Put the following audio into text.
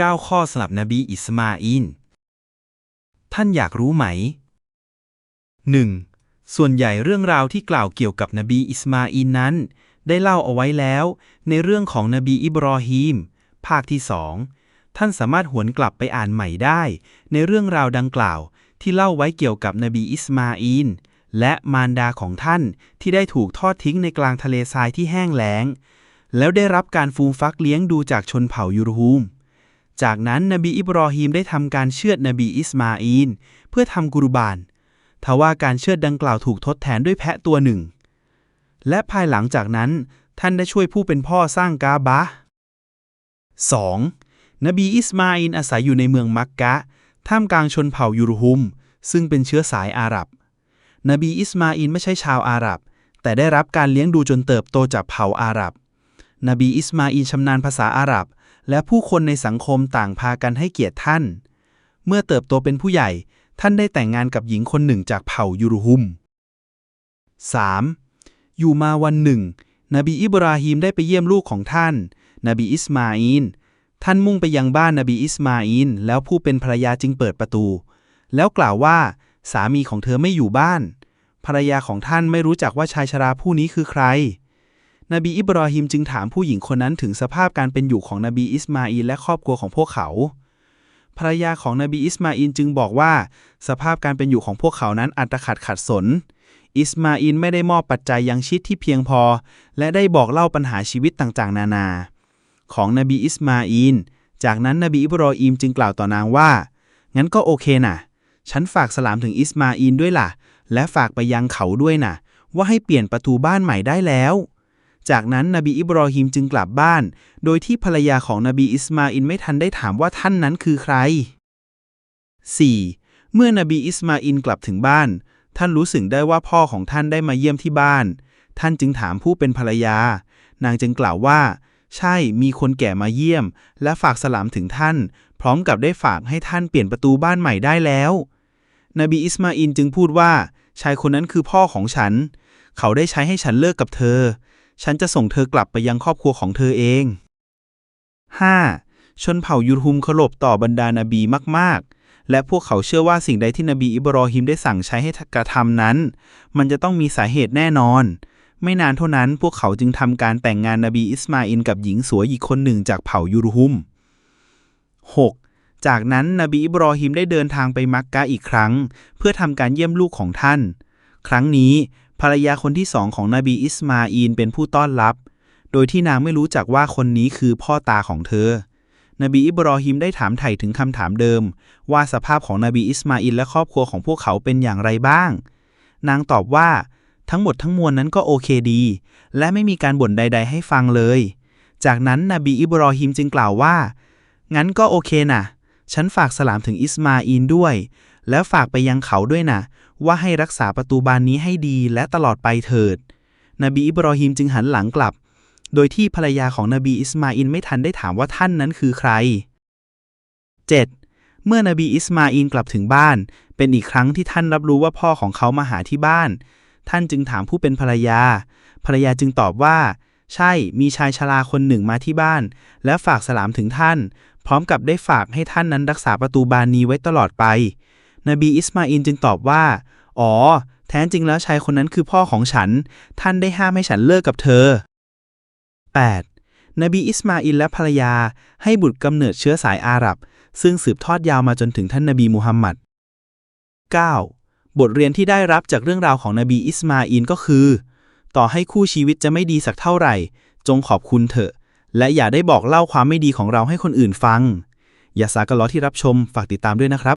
9 ข้อสำหรับนบีอิสมาอิน ท่านอยากรู้ไหม 1. ส่วนใหญ่เรื่องราวที่กล่าวเกี่ยวกับนบีอิสมาอินนั้น ได้เล่าเอาไว้แล้ว ในเรื่องของนบีอิบรอฮีม ภาคที่สองท่านสามารถหวนกลับไปอ่านใหม่ได้ ในเรื่องราวดังกล่าว ที่เล่าไว้เกี่ยวกับนบีอิสมาอินและมารดาของท่านที่ได้ถูกทอดทิ้งในกลางทะเลทรายที่แห้งแล้ง แล้วได้รับการฟูมฟักเลี้ยงดูจากชนเผ่ายูรฮูม จากนั้นนบีอิบรอฮีมได้ทำการเชือดนบีอิสมาอินเพื่อทำกุรุบานทว่าการเชือดดังกล่าวถูกทดแทนด้วยแพะตัวหนึ่ง และภายหลังจากนั้น ท่านได้ช่วยผู้เป็นพ่อสร้างกาบะ 2. นบีอิสมาอินอาศัยอยู่ในเมืองมักกะ ท่ามกลางชนเผ่ายูรฮุม ซึ่งเป็นเชื้อสายอาหรับ นบีอิสมาอินไม่ใช่ชาวอาหรับ แต่ได้รับการเลี้ยงดูจนเติบโตจากเผ่าอาหรับ นบีอิสมาอินชำนาญภาษาอาหรับ และผู้คนในสังคมต่างพากันให้เกียรติท่าน เมื่อเติบโตเป็นผู้ใหญ่ ท่านได้แต่งงานกับหญิงคนหนึ่งจากเผ่ายูรุฮุม 3. อยู่มาวันหนึ่ง นบีอิบราฮิมได้ไปเยี่ยมลูกของท่าน นบีอิสมาอินท่านมุ่งไปยังบ้านนบีอิสมาอินแล้วผู้เป็นภรรยาจึงเปิดประตู แล้วกล่าวว่า สามีของเธอไม่อยู่บ้าน ภรรยาของท่านไม่รู้จักว่าชายชราผู้นี้คือใคร นบีอิบราฮิมจึงถามผู้หญิงคนนั้นถึงสภาพการเป็นอยู่ของนบีอิสมาอินและครอบครัวของพวกเขา ภรรยาของนบีอิสมาอินจึงบอกว่า สภาพการเป็นอยู่ของพวกเขานั้นอัตขัดขัดสน อิสมาอินไม่ได้มอบปัจจัยยังชีพที่เพียงพอ และได้บอกเล่าปัญหาชีวิตต่างๆ นานา ของนบีอิสมาอิน จากนั้นนบีอิบรอฮิมจึงกล่าวต่อนางว่า งั้นก็โอเคนะฉันฝากสลามถึงอิสมาอินด้วยล่ะ และฝากไปยังเขาด้วยน่ะ ว่าให้เปลี่ยนประตูบ้านใหม่ได้แล้ว จากนั้นนบีอิบรอฮิมจึงกลับบ้าน โดยที่ภรรยาของนบีอิสมาอินไม่ทันได้ถามว่าท่านนั้นคือใคร 4. เมื่อนบีอิสมาอินกลับถึงบ้าน ท่านรู้สึกได้ว่าพ่อของท่านได้มาเยี่ยมที่บ้าน ท่านจึงถามผู้เป็นภรรยา นางจึงกล่าวว่า ใช่มีคนแก่มาเยี่ยม และฝากสลามถึงท่าน พร้อมกับได้ฝากให้ท่านเปลี่ยนประตูบ้านใหม่ได้แล้ว นบีอิสมาอินจึงพูดว่า ชายคนนั้นคือพ่อของฉัน เขาได้ใช้ให้ฉันเลิกกับเธอ ฉันจะส่งเธอกลับไปยังครอบครัวของเธอเอง 5. ชนเผ่ายูรุมเคารพต่อบรรดานาบีมาก ๆ และพวกเขาเชื่อว่าสิ่งใดที่นบีอิบรอฮิมได้สั่งใช้ให้กระทำนั้น มันจะต้องมีสาเหตุแน่นอน ไม่นานเท่านั้นพวกเขาจึงทำการแต่งงานนบีอิสมาอินกับหญิงสวยอีกคนหนึ่งจากเผ่ายูรฮุม 6. จากนั้นนบีอิบรอฮิมได้เดินทางไปมักกะอีกครั้ง เพื่อทำการเยี่ยมลูกของท่าน ครั้งนี้ ภรรยาคนที่สองของนบีอิสมาอินเป็นผู้ต้อนรับ โดยที่นางไม่รู้จักว่าคนนี้คือพ่อตาของเธอ นบีอิบรอฮิมได้ถามไถ่ถึงคำถามเดิม ว่าสภาพของนบีอิสมาอินและครอบครัวของพวกเขาเป็นอย่างไรบ้าง นางตอบว่า ทั้งหมดทั้งมวลนั้นก็โอเคดี และไม่มีการบ่นใด ๆ ให้ฟังเลย จากนั้นนบีอิบรอฮิมจึงกล่าวว่า งั้นก็โอเคนะฉันฝากสลามถึงอิสมาอินด้วย แล้วฝากไปยังเขาด้วยนะว่าให้รักษาประตูบานนี้ให้ดีและตลอดไปเถิด นบีอิบรอฮิมจึงหันหลังกลับ โดยที่ภรรยาของนบีอิสมาอินไม่ทันได้ถามว่าท่านนั้นคือใคร 7. เมื่อนบีอิสมาอินกลับถึงบ้าน เป็นอีกครั้งที่ท่านรับรู้ว่าพ่อของเขามาหาที่บ้าน ท่านจึงถามผู้เป็นภรรยา ภรรยาจึงตอบว่า ใช่ มีชายชราคนหนึ่งมาที่บ้าน และฝากสลามถึงท่าน พร้อมกับได้ฝากให้ท่านนั้นรักษาประตูบานนี้ไว้ตลอดไป นบีอิสมาอินจึงตอบว่า อ๋อ แท้จริงแล้วชายคนนั้นคือพ่อของฉัน ท่านได้ห้ามให้ฉันเลิกกับเธอ 8. นบีอิสมาอินและภรรยาให้บุตรกำเนิดเชื้อสายอาหรับ ซึ่งสืบทอดยาวมาจนถึงท่านนบีมูฮัมมัด 9. บทเรียนที่ได้รับจากเรื่องราวของนบีอิสมาอินก็คือ ต่อให้คู่ชีวิตจะไม่ดีสักเท่าไหร่ จงขอบคุณเถอะ และอย่าได้บอกเล่าความไม่ดีของเราให้คนอื่นฟัง อย่าสากลอที่รับชมฝากติดตามด้วยนะครับ